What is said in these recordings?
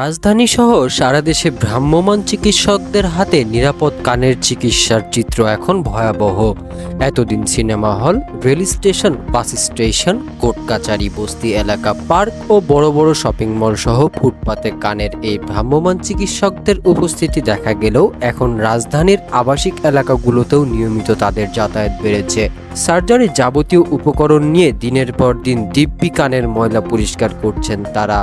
রাজধানী সহ সারা দেশে ভ্রাম্যমান চিকিৎসকদের হাতে নিরাপদ কানের চিকিৎসার চিত্র এখন ভয়াবহ। এতদিন cinema hall, rail station, bus station, court কাচারি, বস্তি এলাকা, পার্ক ও বড় বড় শপিং মল সহ ফুটপাতে কানের এই ভ্রাম্যমাণ চিকিৎসকদের উপস্থিতি দেখা গেলেও এখন রাজধানীর আবাসিক এলাকাগুলোতেও নিয়মিত তাদের যাতায়াত বেড়েছে। সার্জারির যাবতীয় উপকরণ নিয়ে দিনের পর দিন দিব্যি কানের ময়লা পরিষ্কার করছেন তারা।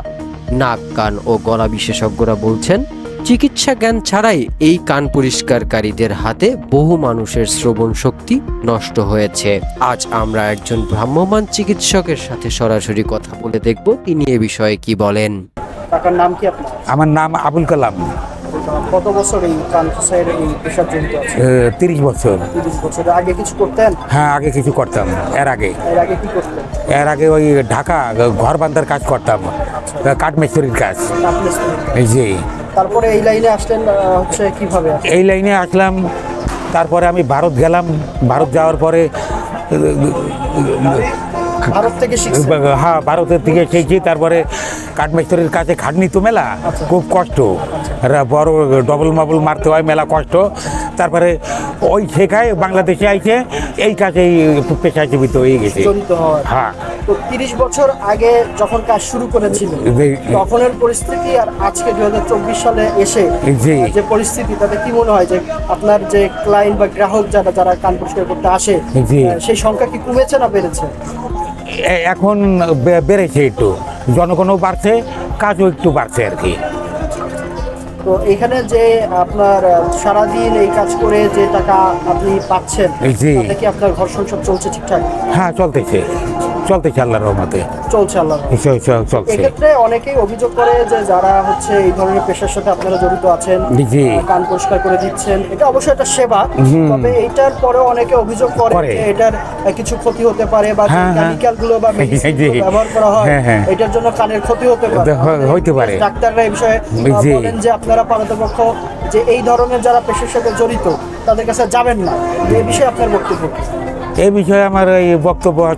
নাক কান ও গলা বিশেষজ্ঞরা বলছেন চিকিৎসা জ্ঞান ছাড়াই এই কান পরিষ্কারকারীদের হাতে বহু মানুষের শ্রবণ শক্তি নষ্ট হয়েছে। আজ আমরা একজন ভ্রাম্যমান চিকিৎসকের সাথে সরাসরি কথা বলে দেখব তিনি এ বিষয়ে কি বলেন। নাম কি আমার নাম আবুল কালাম। কত বছর এই কানসাসের এই পেশার জড়িত আছে তিরিশ বছর। তিরিশ বছর। আগে কিছু করতেন? হ্যাঁ আগে কিছু করতাম এর আগে। এর আগে কি করতেন? এর আগে ওই ঢাকা ঘর বান্ধার কাজ করতাম কাঠ মিস্ত্রির কাজ। যে তারপরে এই লাইনে আসলেন হচ্ছে কীভাবে? এই লাইনে আসলাম তারপরে আমি ভারত গেলাম। ভারত যাওয়ার পরে ভারত থেকে হ্যাঁ ভারতের থেকে শিখছি। তারপরে কাঠমিস্ত্রির কাছে খাটনি তো মেলা খুব কষ্ট। বড় ডবল মাবল মারতে হয় মেলা কষ্ট। তারপরে ওই শেখায় বাংলাদেশে আইছে এই কাজেই পেশায় জীবিত হয়ে গেছে। হ্যাঁ। তো তিরিশ বছর আগে যখন কাজ শুরু করেছিলেন এই- তখনের পরিস্থিতি আর আজকে দুই হাজার চব্বিশ সালে এসে। যে পরিস্থিতি তাতে কি মনে হয় যে আপনার যে ক্লায়েন্ট বা গ্রাহক যারা যারা কান পরিষ্কার করতে আসে। সেই সংখ্যা কি কমেছে না বেড়েছে? এখন বেড়েছে একটু। জনগণও বাড়ছে কাজও একটু বাড়ছে আর কি। তো এখানে যে আপনার সারাদিন এই কাজ করে যে টাকা আপনি পাচ্ছেন জি। কি আপনার ঘর সংসার চলছে ঠিকঠাক? হ্যাঁ চলতেছে। চলতেছে আল্লাহর রহমতে চলছে আল্লাহ চ- চ- চলছে এক্ষেত্রে অনেকেই অভিযোগ করে যে যারা হচ্ছে এই ধরনের পেশার সাথে আপনারা জড়িত আছেন জি। কান পরিষ্কার করে দিচ্ছেন এটা অবশ্যই একটা সেবা তবে এইটার পরেও অনেকে অভিযোগ করে। যে এটার কিছু ক্ষতি হতে পারে বা হ্যাঁ, হ্যাঁ। কেমিক্যালগুলো বা। গুলো ব্যবহার করা হয় হ্যাঁ, হ্যাঁ। এটার জন্য কানের ক্ষতি হতে পারে হ- হইতে পারে। ডাক্তাররা এই বিষয়ে বলেন যে আপনারা পারতপক্ষ যে এই ধরনের যারা পেশার সাথে জড়িত তাদের কাছে যাবেন না এই বিষয়ে আপনার বক্তব্য? এই বিষয়ে আমার এই বক্তব্য আহ,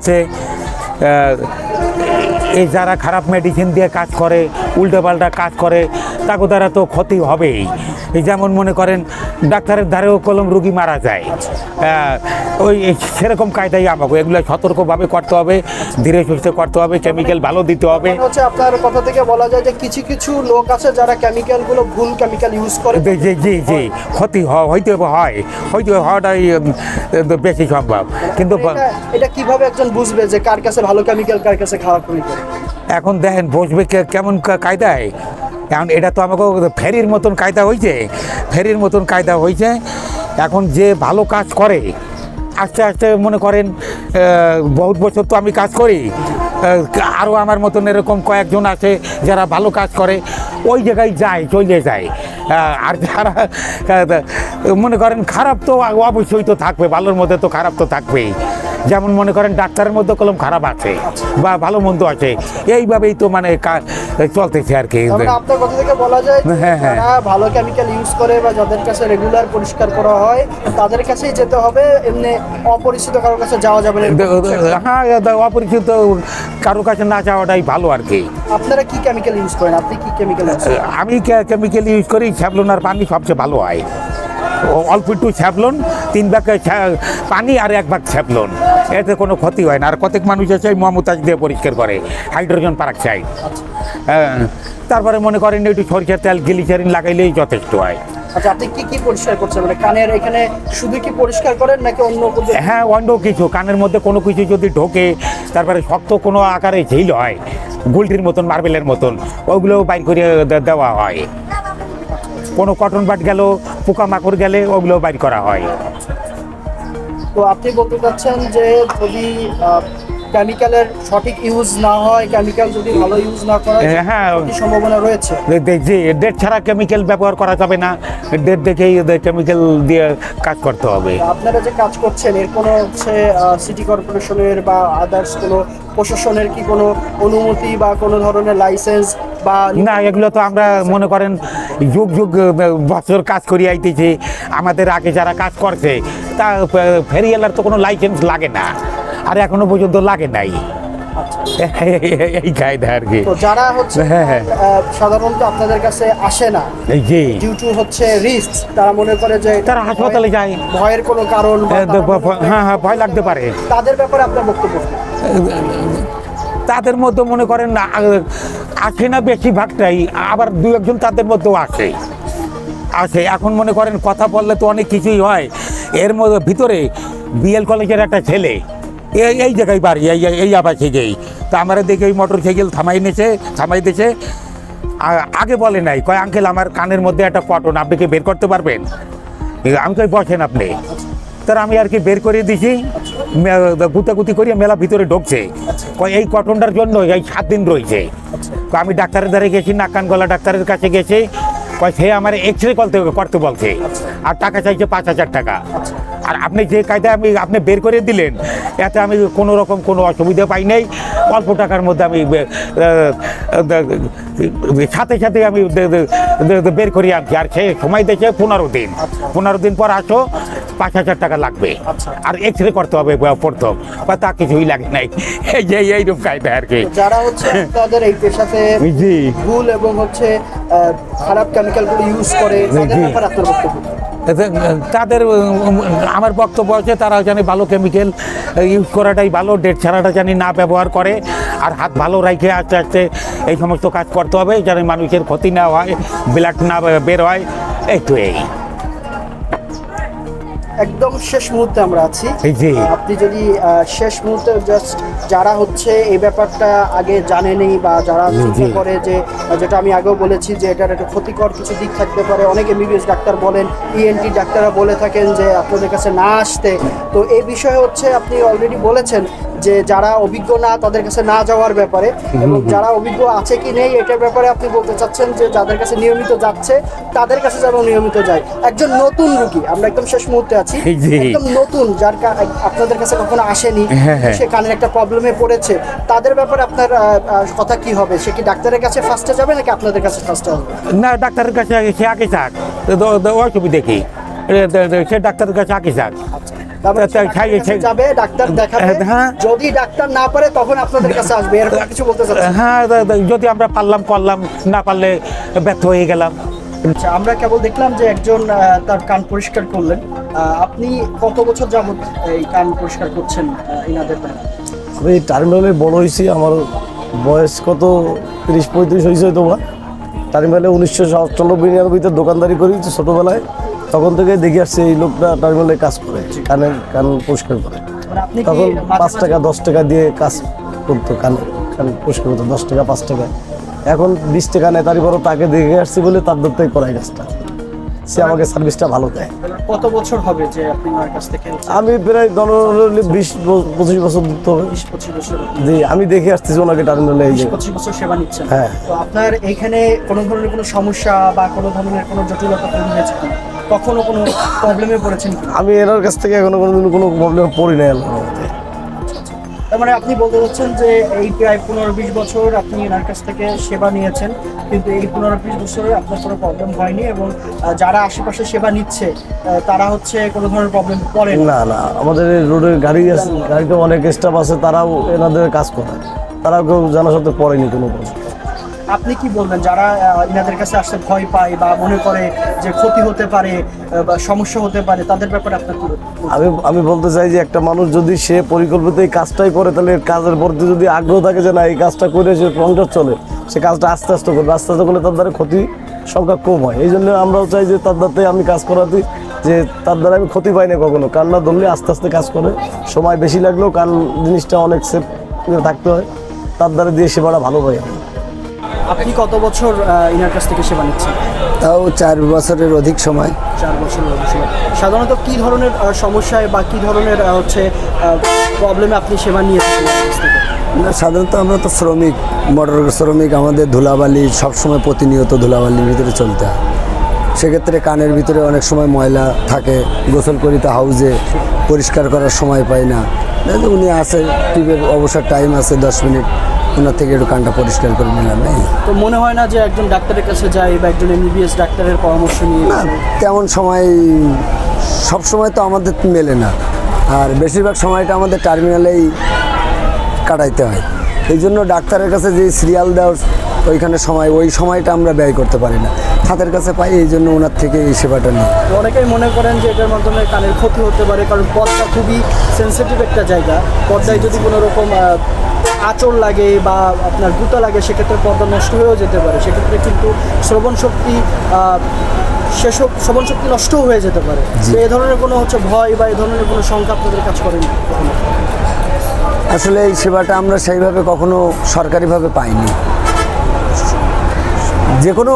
এই যারা খারাপ মেডিসিন দিয়ে কাজ করে, উল্টোপাল্টা কাজ করে, তাকে তারা তো ক্ষতি হবেই। এই যেমন মনে করেন ডাক্তারের ধারেও কলম রুগী মারা যায়। ওই সেরকম কায়দাই আমাকে এগুলো সতর্কভাবে করতে হবে ধীরে সুস্থে করতে হবে কেমিক্যাল ভালো দিতে হবে। মানে হচ্ছে আপনার কথা থেকে বলা যায় যে কিছু কিছু লোক আছে যারা কেমিক্যালগুলো ভুল কেমিক্যাল ইউজ করে। জি জি জি ক্ষতি হ- হইতে হয় হয়তো হওয়াটাই বেশি সম্ভব। কিন্তু এটা কীভাবে একজন বুঝবে যে কার কাছে ভালো কেমিক্যাল কার কাছে খারাপ কেমিক্যাল এখন দেখেন বসবে কে- কেমন কায়দায়? এখন এটা তো আমাকে ফেরির মতন কায়দা হয়েছে, ফেরির মতন কায়দা হয়েছে। এখন যে ভালো কাজ করে, আস্তে আস্তে মনে করেন বহুত বছর তো আমি কাজ করি আরও আমার মতন এরকম কয়েকজন আছে যারা ভালো কাজ করে, ওই জায়গায় যায়, চলে যায়। আর যারা মনে করেন খারাপ তো অবশ্যই তো থাকবে, ভালোর মধ্যে তো খারাপ তো থাকবেই। যেমন মনে করেন ডাক্তারের মধ্যে কলম খারাপ আছে বা ভালো মন্দ আছে এইভাবেই তো মানে চলতেছে আর কি। আপনার কথা থেকে বলা যায় হ্যাঁ, হ্যাঁ। ভালো কেমিক্যাল ইউজ করে বা যাদের কাছে রেগুলার পরিষ্কার করা হয় তাদের কাছেই যেতে হবে এমনি অপরিচিত কারোর কাছে যাওয়া যাবে না হ্যাঁ অপরিচিত কারও কাছে না যাওয়াটাই ভালো আর কি। আপনারা কি কেমিক্যাল ইউজ করেন? আপনি কি কেমিক্যাল আমি কেমিক্যাল ইউজ করি স্যাভলন আর পানি সবচেয়ে ভালো হয়। অল্প একটু স্যাভলন তিন ভাগ পানি আর এক ভাগ স্যাভলন। এতে কোনো ক্ষতি হয় না। আর কতক মানুষ আছে মমতাজ দিয়ে পরিষ্কার করে হাইড্রোজেন পারাক্সাইড হ্যাঁ তারপরে মনে করেন একটু সরিষার তেল গ্লিসারিন লাগাইলেই যথেষ্ট হয়। আচ্ছা আপনি কি কি পরিষ্কার করছেন? মানে কানের এখানে শুধু কি পরিষ্কার করেন নাকি অন্য কোনো হ্যাঁ অন্য কিছু। কানের মধ্যে কোনো কিছু যদি ঢোকে তারপরে শক্ত কোনো আকারে ঝিল হয় গুলটির মতন মার্বেলের মতন ওগুলোও বাইর করে দেওয়া হয়। কোনো কটন বাট গেল পোকামাকড় গেলে ওগুলোও বাইর করা হয়। তো আপনি বলতে চাচ্ছেন যে যদি কেমিক্যালের সঠিক ইউজ না হয় কেমিক্যাল যদি ভালো ইউজ না করা হ্যাঁ। কি সম্ভাবনা রয়েছে? যে ডেট ছাড়া কেমিক্যাল ব্যবহার করা যাবে না। ডেট দেখেই কেমিক্যাল দিয়ে কাজ করতে হবে। আপনারা যে কাজ করছেন এর কোনো হচ্ছে সিটি কর্পোরেশনের বা আদার্স কোনো প্রশাসনের কি কোনো অনুমতি বা কোনো ধরনের লাইসেন্স বা না এগুলো তো আমরা মনে করেন যুগ যুগ বছর কাজ করি আইতেছি। আমাদের আগে যারা কাজ করছে তা ফেরিয়ালার তো কোনো লাইসেন্স লাগে না। আর এখনও পর্যন্ত লাগে নাই। এই কায়দা আর কি। তো যারা হচ্ছে হ্যাঁ, হ্যাঁ। সাধারণত আপনাদের কাছে আসে না এই জি ডিউ টু হচ্ছে রিস্ক তারা মনে করে যে তারা হাসপাতালে যায়। ভয়ের কোনো কারণ হ্যাঁ হ্যাঁ ভয় লাগতে পারে। তাদের ব্যাপারে আপনার বক্তব্য তাদের মধ্যে মনে করেন না, আসে না বেশিরভাগটাই, আবার দু একজন তাদের মধ্যেও আসে। আসে, এখন মনে করেন কথা বললে তো অনেক কিছুই হয়। এর মধ্যে ভিতরে বিএল কলেজের একটা ছেলে এই এই জায়গায় বাড়ি, এই এই আবার থেকেই তা আমরা দেখি ওই মোটর সাইকেল থামাই নিয়েছে থামাই দিয়েছে আগে বলে নাই, কয়, আঙ্কেল, আমার কানের মধ্যে একটা কটন, আপনি কি বের করতে পারবেন? আমি কই, বসেন আপনি। তার আমি আর কি বের করে দিছি। গুতাগুতি করিয়া মেলা ভিতরে ঢুকছে। কয় এই কটনটার জন্য এই সাত দিন রয়েছে। আমি ডাক্তারের দ্বারে গেছি নাক কান গলা ডাক্তারের কাছে গেছি। সে আমার এক্স রে করতে করতে বলছে। আর টাকা চাইছে পাঁচ হাজার টাকা। আর আপনি যে কায়দায় আমি আপনি বের করে দিলেন এতে আমি কোনো রকম কোনো অসুবিধা পাই নাই। অল্প টাকার মধ্যে আমি সাথে সাথে আমি বের করে আনছি। আর সে সময় দেখে পনেরো দিন। পনেরো দিন পর আসো পাঁচ হাজার টাকা লাগবে। আচ্ছা। আর এক্স রে করতে হবে প্রথম বা তা কিছুই লাগে নাই। এই যে এইরকম কায়দা আর কি। যারা হচ্ছে আপনাদের এই পেশাতে ভুল এবং হচ্ছে খারাপ কেমিক্যালগুলো ইউজ করে তাদের। ব্যাপারে আপনার বক্তব্য তাদের আমার বক্তব্য আছে তারা জানি ভালো কেমিক্যাল ইউজ করাটাই ভালো ডেট ছাড়াটা জানি না ব্যবহার করে, আর হাত ভালো রাখে আস্তে আস্তে এই সমস্ত কাজ করতে হবে, যেন মানুষের ক্ষতি না হয় ব্লাড না বের হয়, এই তো এই। একদম শেষ মুহূর্তে আমরা আছি। আপনি যদি শেষ মুহূর্তে জাস্ট যারা হচ্ছে এই ব্যাপারটা আগে জানেনি বা যারা চিন্তা করে যে যেটা আমি আগেও বলেছি যে এটার একটা ক্ষতিকর কিছু দিক থাকতে পারে। অনেকে এমবিবিএস ডাক্তার বলেন ইএনটি ডাক্তাররা বলে থাকেন যে আপনাদের কাছে না আসতে। তো এই বিষয়ে হচ্ছে আপনি অলরেডি বলেছেন যে যারা অভিজ্ঞ না তাদের কাছে না যাওয়ার ব্যাপারে। এবং যারা অভিজ্ঞ আছে কি নেই এটার ব্যাপারে আপনি বলতে চাচ্ছেন যে যাদের কাছে নিয়মিত যাচ্ছে তাদের কাছে যেন নিয়মিত যায়। একজন নতুন রুগী আমরা একদম শেষ মুহূর্তে আছি। একদম নতুন যার আপনাদের কাছে কখনো আসেনি হ্যাঁ, হ্যাঁ। সে কানের একটা প্রবলেমে পড়েছে। তাদের ব্যাপারে আপনার কথা কি হবে? সে কি ডাক্তারের কাছে ফার্স্টে যাবে নাকি আপনাদের কাছে ফার্স্টে হবে না ডাক্তারের কাছে আগে সে আগে থাক অসুবিধা কি এ, দ- দ- সে ডাক্তারের কাছে আগে থাক তারপরে যাবে ডাক্তার দেখাবে। হ্যাঁ। যদি ডাক্তার না পারে তখন আপনাদের কাছে আসবে। এরকম কিছু বলতে চাচ্ছেন? হ্যাঁ যদি আমরা পারলাম করলাম না পারলে ব্যর্থ হয়ে গেলাম। আচ্ছা আমরা কেবল দেখলাম যে একজন তার কান পরিষ্কার করলেন। আপনি কত বছর যাবত এই কান পরিষ্কার করছেন ইনাদের আমি টার্মিনালে বড় হয়েছি আমার বয়স কত? তিরিশ পঁয়ত্রিশ হয়েছে তোমার টার্মিনালে উনিশশো সাতানব্বই নিরানব্বইতে দোকানদারি করি ছোটোবেলায়। তখন থেকে দেখে আসছে এই লোকটা টার্মিনালে কাজ করে কানের কান পরিষ্কার করে। মানে তখন পাঁচ টাকা দশ টাকা দিয়ে কাজ করতো কানে কান পরিষ্কার করতো দশ টাকা পাঁচ টাকা। এখন বিশ টাকা নেয় তারই বড় তাকে দেখে আসছি বলে তার দত্তই করাই কাজটা। সে আমাকে সার্ভিসটা ভালো দেয়। কত বছর হবে যে আপনি ওনার কাছ থেকে আমি প্রায় ধরুন বিশ পঁচিশ বছর ধরতে হবে বিশ পঁচিশ বছর জি আমি দেখে আসতেছি ওনাকে টার্মিনালে এই যে। পঁচিশ বছর সেবা নিচ্ছেন। হ্যাঁ। তো আপনার এইখানে কোনো ধরনের কোনো সমস্যা বা কোনো ধরনের কোনো জটিলতা তৈরি হয়েছে কখনো কোনো প্রবলেমে পড়েছেন আমি এনার কাছ থেকে এখনও কোনোদিন কোনো প্রবলেম পড়ি নাই রহমতে। তার মানে আপনি বলতে চাচ্ছেন যে এই প্রায় পনেরো বিশ বছর আপনি এনার কাছ থেকে সেবা নিয়েছেন কিন্তু এই পনেরো বিশ বছরে আপনার কোনো প্রবলেম হয়নি এবং যারা আশেপাশে সেবা নিচ্ছে তারা হচ্ছে কোনো ধরনের প্রবলেম পড়ে না? না আমাদের রোডের গাড়ি আছে গাড়িতে অনেক স্টাফ আছে তারাও এনাদের কাজ করে। তারাও কেউ জানার সাথে পড়েনি কোনো প্রশ্ন আপনি কি বলবেন? যারা ইনাদের কাছে আসতে ভয় পায় বা মনে করে যে ক্ষতি হতে পারে বা সমস্যা হতে পারে, তাদের ব্যাপারে আপনার কি আমি আমি বলতে চাই যে একটা মানুষ যদি সে পরিকল্পিত এই কাজটাই করে, তাহলে কাজের প্রতি যদি আগ্রহ থাকে যে না, এই কাজটা করে সে সংসার চলে, সে কাজটা আস্তে আস্তে করবে। আস্তে আস্তে করলে তার দ্বারা ক্ষতি সংখ্যা কম হয়। এই জন্য আমরাও চাই যে তার দ্বারাতে আমি কাজ করাতে, যে তার দ্বারা আমি ক্ষতি পাই না কখনো। কান না ধরলে আস্তে আস্তে কাজ করে। সময় বেশি লাগলেও কান জিনিসটা অনেক সেফ থাকতে হয়। তার দ্বারা দিয়ে সেবাটা ভালো পাই আপনি কত বছর ইনার কাছ থেকে সেবা নিচ্ছেন? তাও চার বছরের অধিক সময়। চার বছরের অধিক সময়। সাধারণত কী ধরনের সমস্যায় বা কী ধরনের হচ্ছে প্রবলেমে আপনি সেবা থেকে? না সাধারণত আমরা তো শ্রমিক মোটর শ্রমিক আমাদের ধুলাবালি সবসময় প্রতিনিয়ত ধুলাবালির ভিতরে চলতে হয়। সেক্ষেত্রে কানের ভিতরে অনেক সময় ময়লা থাকে গোসল করি করিতে হাউজে পরিষ্কার করার সময় পাই না। উনি আছে টিপের অবসর টাইম আছে দশ মিনিট ওনার থেকে একটু কানটা পরিষ্কার করে নিলাম এই। তো মনে হয় না যে একজন ডাক্তারের কাছে যাই বা একজন এমবিবিএস ডাক্তারের পরামর্শ নিয়ে না তেমন সময় সব সময় তো আমাদের মেলে না। আর বেশিরভাগ সময়টা আমাদের টার্মিনালেই কাটাইতে হয়। এই জন্য ডাক্তারের কাছে যে সিরিয়াল দেওয়ার ওইখানে সময় ওই সময়টা আমরা ব্যয় করতে পারি না। হাতের কাছে পাই এই জন্য ওনার থেকে এই সেবাটা নিই। অনেকেই মনে করেন যে এটার মাধ্যমে কানের ক্ষতি হতে পারে কারণ পর্দা খুবই সেন্সিটিভ একটা জায়গা। পর্দায় যদি কোনো রকম আঁচড় লাগে বা আপনার গুতা লাগে সেক্ষেত্রে পর্দা নষ্ট হয়েও যেতে পারে। সেক্ষেত্রে কিন্তু শ্রবণ শক্তি সেসব শ্রবণ শক্তি নষ্টও হয়ে যেতে পারে। তো এই ধরনের কোনো হচ্ছে ভয় বা এই ধরনের কোনো শঙ্কা আপনাদের কাজ করেন? আসলে এই সেবাটা আমরা সেইভাবে কখনো সরকারিভাবে পাইনি। যে কোনো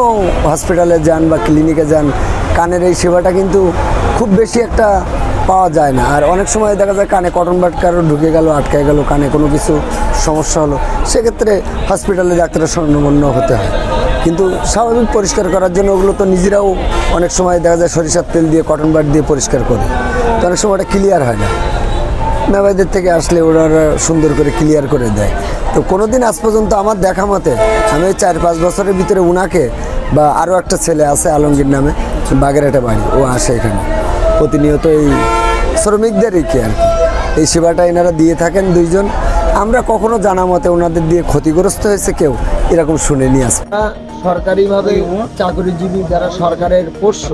হসপিটালে যান বা ক্লিনিকে যান, কানের এই সেবাটা কিন্তু খুব বেশি একটা পাওয়া যায় না। আর অনেক সময় দেখা যায় কানে কটন বাট কারও ঢুকে গেল, আটকে গেল, কানে কোনো কিছু সমস্যা হলো। সেক্ষেত্রে হসপিটালে ডাক্তারের স্বর্ণমন্য হতে হয়। কিন্তু স্বাভাবিক পরিষ্কার করার জন্য ওগুলো তো নিজেরাও অনেক সময় দেখা যায় সরিষার তেল দিয়ে, কটন বাট দিয়ে পরিষ্কার করে। তো অনেক সময় ওটা ক্লিয়ার হয় না। মেবাইদের থেকে আসলে ওরা সুন্দর করে ক্লিয়ার করে দেয়। তো কোনো দিন আজ পর্যন্ত আমার দেখা মতে আমি চার পাঁচ বছরের ভিতরে উনাকে বা আরও একটা ছেলে আছে আলমগীর নামে, বাগেরহাটে বাড়ি, ও আসে এখানে। প্রতিনিয়ত এই শ্রমিকদেরই কি আর কি। এই সেবাটা এনারা দিয়ে থাকেন দুইজন। আমরা কখনো জানা মতে ওনাদের দিয়ে ক্ষতিগ্রস্ত হয়েছে কেউ, এরকম শুনে নিয়ে আসে সরকারিভাবে চাকরিজীবী যারা সরকারের পোষ্য,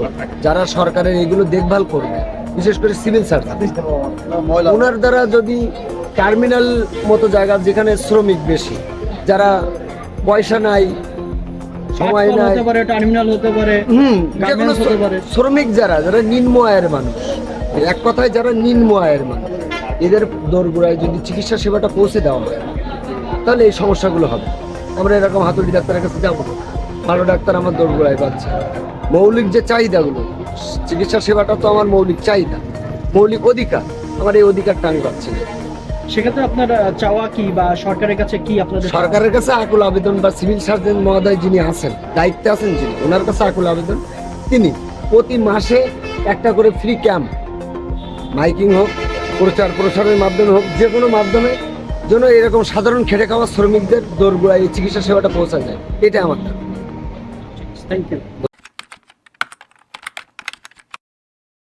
যারা সরকারের এগুলো দেখভাল করবে বিশেষ করে সিভিল সার্জন। ওনার দ্বারা যদি টার্মিনাল মতো জায়গা যেখানে শ্রমিক বেশি যারা পয়সা নাই সময় নাই টার্মিনাল হতে পারে হুম। শ্রমিক যারা যারা নিম্ন আয়ের মানুষ এক কথায় যারা নিম্ন আয়ের মানুষ এদের দোরগোড়ায় যদি চিকিৎসা সেবাটা পৌঁছে দেওয়া হয় তাহলে এই সমস্যাগুলো হবে। আমরা এরকম হাতুড়ি ডাক্তারের কাছে যাব ভালো ডাক্তার আমার দোরগোড়ায় পাচ্ছে। মৌলিক যে চাহিদাগুলো চিকিৎসা সেবাটা তো আমার মৌলিক চাহিদা মৌলিক অধিকার। আমার এই অধিকারটা আমি পাচ্ছি না। সেক্ষেত্রে আপনার চাওয়া কি বা সরকারের কাছে কি আপনাদের সরকারের কাছে আকুল আবেদন বা সিভিল সার্জন মহোদয় যিনি আছেন দায়িত্বে আছেন যিনি ওনার কাছে আকুল আবেদন। তিনি প্রতি মাসে একটা করে ফ্রি ক্যাম্প মাইকিং হোক প্রচার প্রসারের মাধ্যমে হোক যে কোনো মাধ্যমে যেন এরকম সাধারণ খেটে খাওয়া শ্রমিকদের দোরগোড়ায় চিকিৎসা সেবাটা পৌঁছা যায়। এটা আমার থ্যাংক ইউ